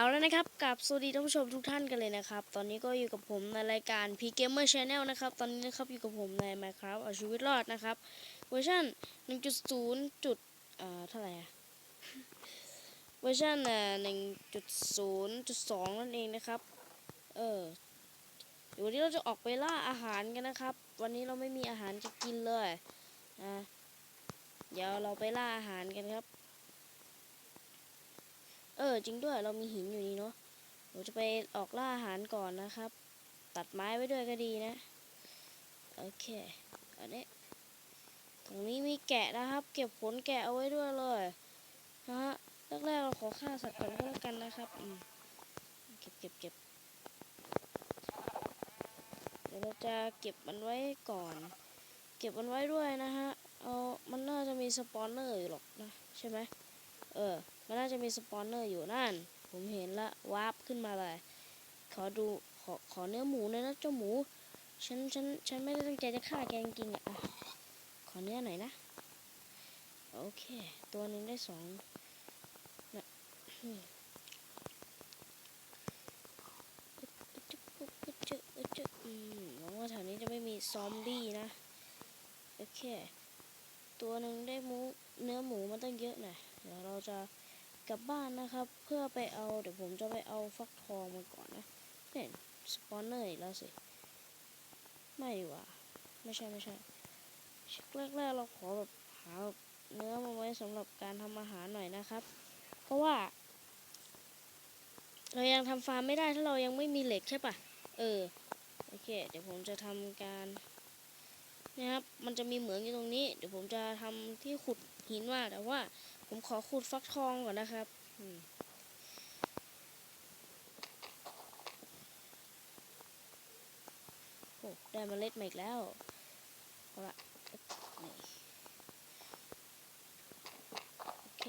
เอาแล้วนะครับกับสวัสดีท่านผู้ชมทุกท่านกันเลยนะครับ ตอนนี้ก็อยู่กับผมในรายการ P Gamer Channel นะครับ ตอนนี้นะครับอยู่กับผมใน Minecraft เอาชีวิตรอดนะครับ เวอร์ชัน1.0จุดเอ่อเท่าไหร่อะเวอร์ชันเอ่อ1.0.2 นั่นเองนะครับ เออเดี๋ยววันนี้เราจะออกไปล่าอาหารกันนะครับ วันนี้เราไม่มีอาหารจะกินเลยนะเดี๋ยวเราไปล่าอาหารกันครับ เออ จริงด้วยเรามีหินอยู่นี่เนาะเราจะไปออกล่าอาหารก่อนนะครับ ตัดไม้ไว้ด้วยก็ดีนะ โอเค อันนี้ ตรงนี้มีแกะนะครับ เก็บขนแกะเอาไว้ด้วยเลยนะฮะแรกๆเราขอฆ่าสัตว์ก่อนก็แล้วกันนะครับอืมเก็บเก็บเก็บเดี๋ยวเราจะเก็บมันไว้ก่อน เก็บมันไว้ด้วยนะฮะ เอา มันน่าจะมีสปอนเนอร์อยู่หรอกนะ ใช่ไหม เออ มันน่าจะมีสปอนเนอร์อยู่นั่น ผมเห็นละวาร์ปขึ้นมาเลย ขอดูขอขอเนื้อหมูหน่อยนะเจ้าหมู ฉันฉันฉันไม่ได้ตั้งใจจะฆ่าแกจริงๆอะ ขอเนื้อหน่อยนะ โอเค ตัวหนึ่งได้สองนะอืมอืมหวังว่าแถวนี้จะไม่มีซอมบี้นะ โอเค ตัวหนึ่งได้หมูเนื้อหมูมาตั้งเยอะหน่อยเดี๋ยวเราจะ กลับบ้านนะครับ เพื่อไปเอาเดี๋ยวผมจะไปเอาฟักทองมาก่อนนะเนี่ยสปอนเนอร์อีกแล้วสิ ไม่ดีกว่า ไม่ใช่ไม่ใช่แรกๆเราขอแบบหาเนื้อมาไว้สำหรับการทำอาหารหน่อยนะครับ เพราะว่า เรายังทำฟาร์มไม่ได้ถ้าเรายังไม่มีเหล็กใช่ปะเออ โอเค เดี๋ยวผมจะทำการ นะครับ มันจะมีเหมืองอยู่ตรงนี้ เดี๋ยวผมจะทำที่ขุดหินว่าแต่ว่า ผมขอขุดฟักทองก่อนนะครับอืมโอ้ได้เมล็ดมาอีกแล้วเอาละโอเค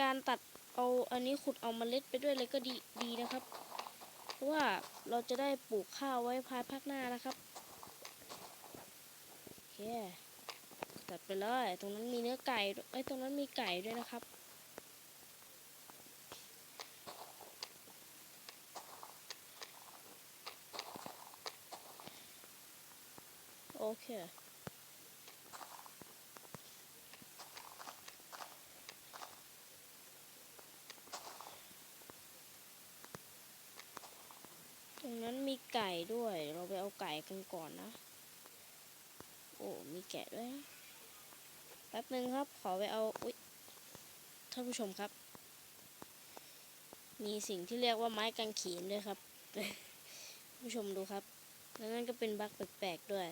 การตัดเอาอันนี้ขุดเอาเมล็ดไปด้วยเลยก็ดีดีนะครับ เพราะว่าเราจะได้ปลูกข้าวไว้ภายภาคหน้านะครับโอเคตัดไปเลยตรงนั้นมีเนื้อไก่ด้วยเอ้ตรงนั้นมีไก่ด้วยนะครับโอเค ตรงนั้นมีไก่ ด้วย เราไปเอาไก่กันก่อนนะ โอ้ มีแกะด้วยนะแป๊บหนึ่งครับ ขอไปเอา อุ๊ย ท่านผู้ชมครับ มีสิ่งที่เรียกว่าไม้กางเขนด้วยครับ ผู้ชมดูครับ แล้วนั่นก็เป็นบั๊กแปลกๆด้วย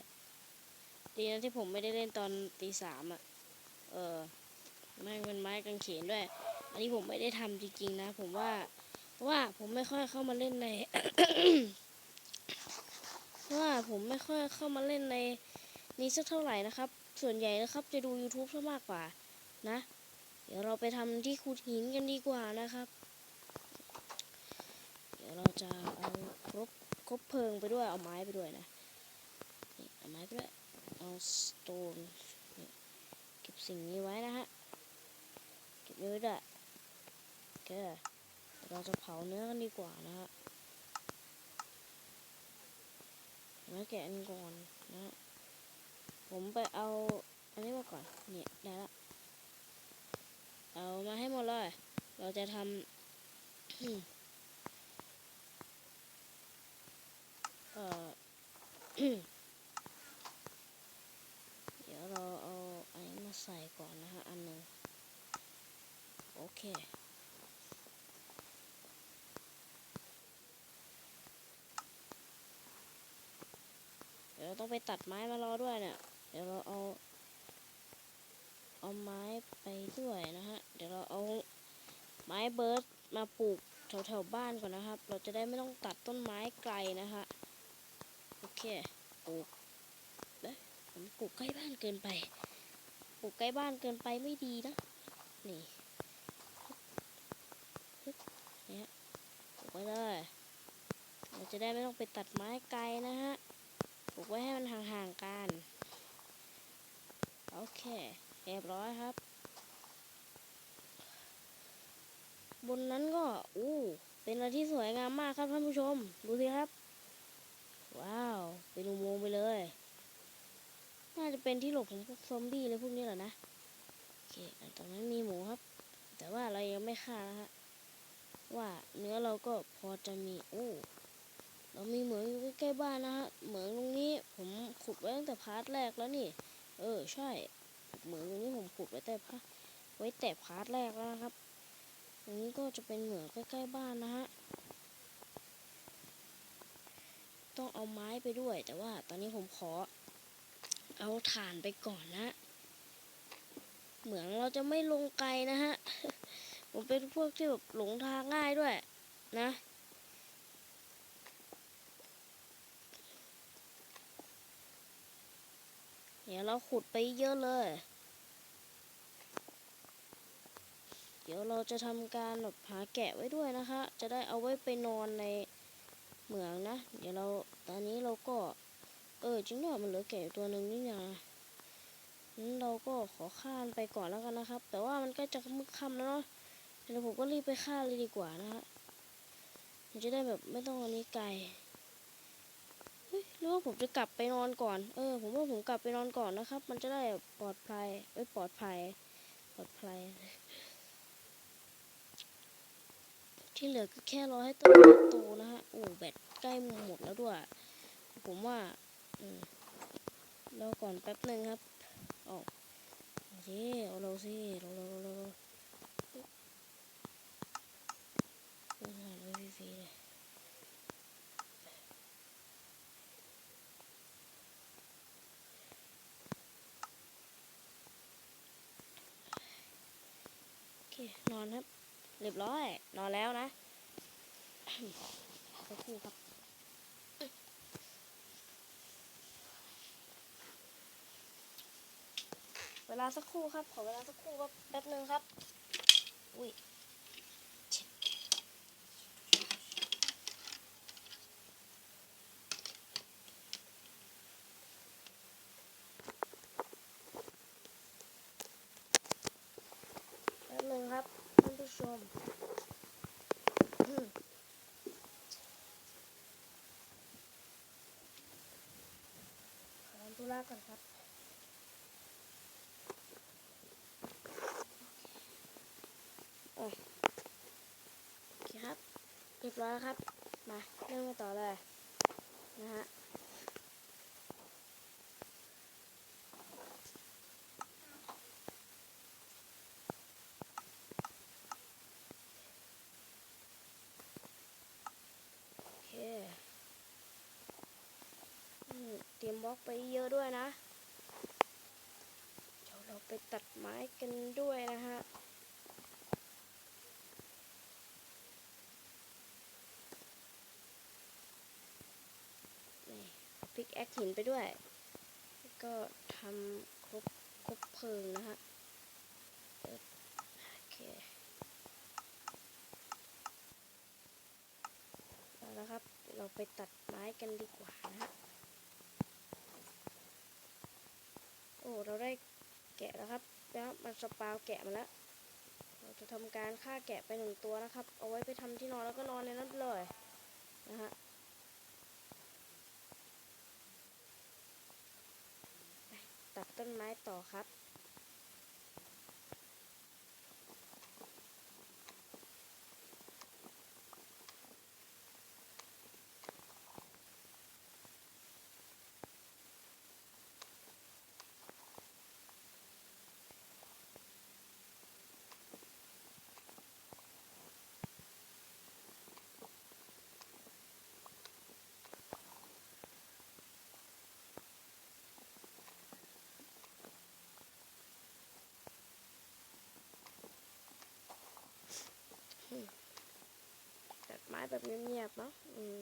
ดีนะที่ผมไม่ได้เล่นตอนตีสามอะ เออแม่งเป็นไม้กางเขนด้วย อันนี้ผมไม่ได้ทำจริงๆนะ ผมว่าเพราะว่าผมไม่ค่อยเข้ามาเล่นใน ผมไม่ค่อยเข้ามาเล่นในนี้สักเท่าไหร่นะครับ ส่วนใหญ่นะครับจะดู YouTube ซะมากกว่านะ เดี๋ยวเราไปทำที่ขุดหินกันดีกว่านะครับ เดี๋ยวเราจะเอาครบครบเพลิงไปด้วยเอาไม้ไปด้วยนะนี่เอาไม้ไปด้วยเอาสโตนเก็บสิ่งนี้ไว้นะฮะเก็บไว้ด้วยโอเคเราจะเผาเนื้อกันดีกว่านะฮะเนื้อแกะอันก่อนนะฮะผมไปเอา อันนี้มาก่อน เนี่ยได้ละ เอามาให้หมดเลย เราจะทำเอ่อเดี๋ยวเราเอาอันนี้มาใส่ก่อนนะฮะ อันหนึ่งโอเค เดี๋ยวเรา ต้องไปตัดไม้มารอด้วยเนี่ย เดี๋ยวเราเอาเอาไม้ไปด้วยนะฮะ เดี๋ยวเราเอาไม้เบิร์ดมาปลูกแถวๆบ้านก่อนนะครับ เราจะได้ไม่ต้องตัดต้นไม้ไกลนะฮะ โอเค ปลูกเอ๊ะผมปลูกใกล้บ้านเกินไป ปลูกใกล้บ้านเกินไปไม่ดีนะ นี่เนี่ยปลูกไว้เลย เราจะได้ไม่ต้องไปตัดไม้ไกลนะฮะ ปลูกไว้ให้มันห่างๆกัน โอเคเรียบร้อยครับ บนนั้นก็ อู้ เป็นอะไรที่สวยงามมากครับท่านผู้ชม ดูสิครับ ว้าว เป็นอุโมงค์ไปเลย น่าจะเป็นที่หลบของพวกซอมบี้เลยพวกนี้แหละนะ โอเคตรงนั้นมีหมูครับ แต่ว่าเรายังไม่ฆ่านะฮะ ว่าเนื้อเราก็พอจะมี อู้ เรามีเหมืองอยู่ใกล้ๆบ้านนะฮะ เหมืองตรงนี้ผมขุดไว้ตั้งแต่พาร์ทแรกแล้วนี่ เออใช่ เหมืองตรงนี้ผมขุดไว้แต่พาไว้แต่พาร์ทแรกแล้วนะครับตรงนี้ก็จะเป็นเหมืองใกล้ๆบ้านนะฮะ ต้องเอาไม้ไปด้วย แต่ว่าตอนนี้ผมขอ เอาถ่านไปก่อนนะเหมืองเราจะไม่ลงไกลนะฮะ ผมเป็นพวกที่แบบหลงทางง่ายด้วย นะ เดี๋ยวเราขุดไปเยอะเลย เดี๋ยวเราจะทำการแบบหาแกะไว้ด้วยนะคะ จะได้เอาไว้ไปนอนในเหมืองนะ เดี๋ยวเราตอนนี้เราก็ เออจริงด้วยมันเหลือแกะตัวหนึ่งนี่นะงั้นเราก็ขอฆ่ามันไปก่อนแล้วกันนะครับ แต่ว่ามันใกล้จะมืดค่ำแล้วเนาะเดี๋ยวผมก็รีบไปฆ่าเลยดีกว่านะฮะมันจะได้แบบไม่ต้องอันนี้ไกล รือว่าผมจะกลับไปนอนก่อน เออ ผมว่าผมกลับไปนอนก่อนนะครับ มันจะได้ปลอดภัยเอ้ยปลอดภัย ปลอดภัย ที่เหลือก็แค่รอให้ต้นโตนะฮะ โอ้แบตใกล้หมดแล้วด้วย ผมว่า อืมรอก่อนแป๊บหนึ่งครับเอาโอเคเอาเราสิเราเราเราเราโอ้งานไว้ฟรีๆเลยโอเค นอนครับ เรียบร้อย นอนแล้วนะสักครู่ครับเวลาสักครู่ครับ ขอเวลาสักครู่ครับแป๊บหนึ่งครับ อุ้ยชิบแป๊บหนึ่งครับท่านผู้ชมอืมขอทำ ธุระก่อนครับโอเคครับ เรียบร้อยแล้วครับ มาเริ่มกันต่อเลย นะฮะ โอเคอืมเตรียม บล็อกไปเยอะด้วยนะเดี๋ยวเราไปตัดไม้กันด้วยนะฮะพิกแอคหินไปด้วย ก็ทำครบครบเพลิงนะฮะโอเคเอาละครับ เราไปตัดไม้กันดีกว่านะฮะ โอ้เราได้แกะแล้วครับแล้วมันสปาวแกะมาแล้วเราจะทำการฆ่าแกะไปหนึ่งตัวนะครับ เอาไว้ไปทำที่นอนแล้วก็นอนในนั้นเลยนะฮะตัดต้นไม้ต่อครับ ไม้แบบเงียบๆเนาะอืม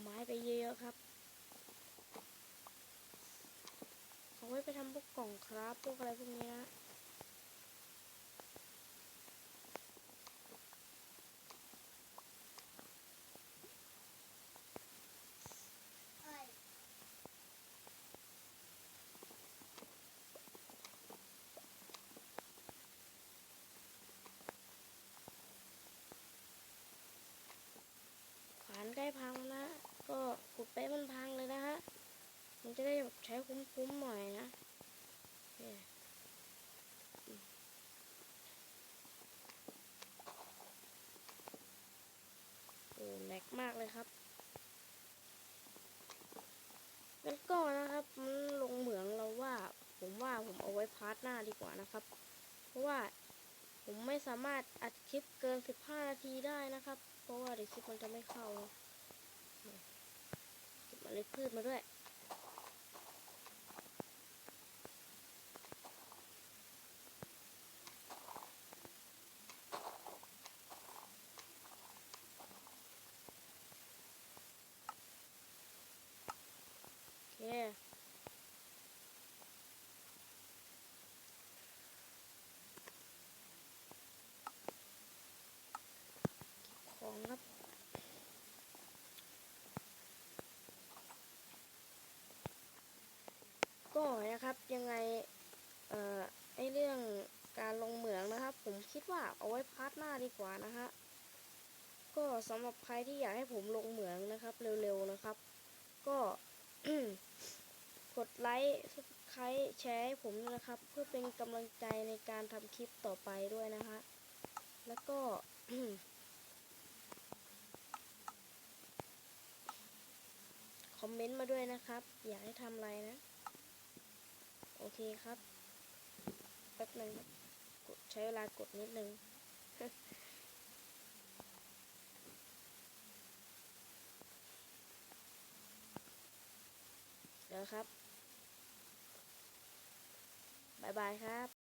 ไม้ไปเยอะๆครับเอาไว้ไปทำพวกกล่องครับ พวกอะไรพวกนี้นะ พังนะ ก็ขุดไปมันพังเลยนะฮะ มันจะได้แบบใช้คุ้มๆหน่อยนะเยอืมโอ้แหลกมากเลยครับงั้นก็นะครับมันลงเหมืองเราว่า ผมว่าผมเอาไว้พาร์ทหน้าดีกว่านะครับ เพราะว่าผมไม่สามารถอัดคลิปเกิน 15 นาทีได้นะครับ เพราะว่าเดี๋ยวคลิปมันจะไม่เข้า เล็ดพืชมาด้วยคของครับ ก็นะครับยังไงเอ่อไอเรื่องการลงเหมืองนะครับ ผมคิดว่าเอาไว้พาร์ทหน้าดีกว่านะฮะก็สำหรับใครที่อยากให้ผมลงเหมืองนะครับ เร็วๆนะครับ ก็กดไลค์ใครแชร์ให้ผมนะครับ เพื่อเป็นกำลังใจในการทำคลิปต่อไปด้วยนะฮะแล้วก็คอมเมนต์มาด้วยนะครับ อยากให้ทำอะไรนะ โอเคครับ แป๊บนึงกดใช้เวลากดนิดนึง เดี๋ยวครับ บายบายครับ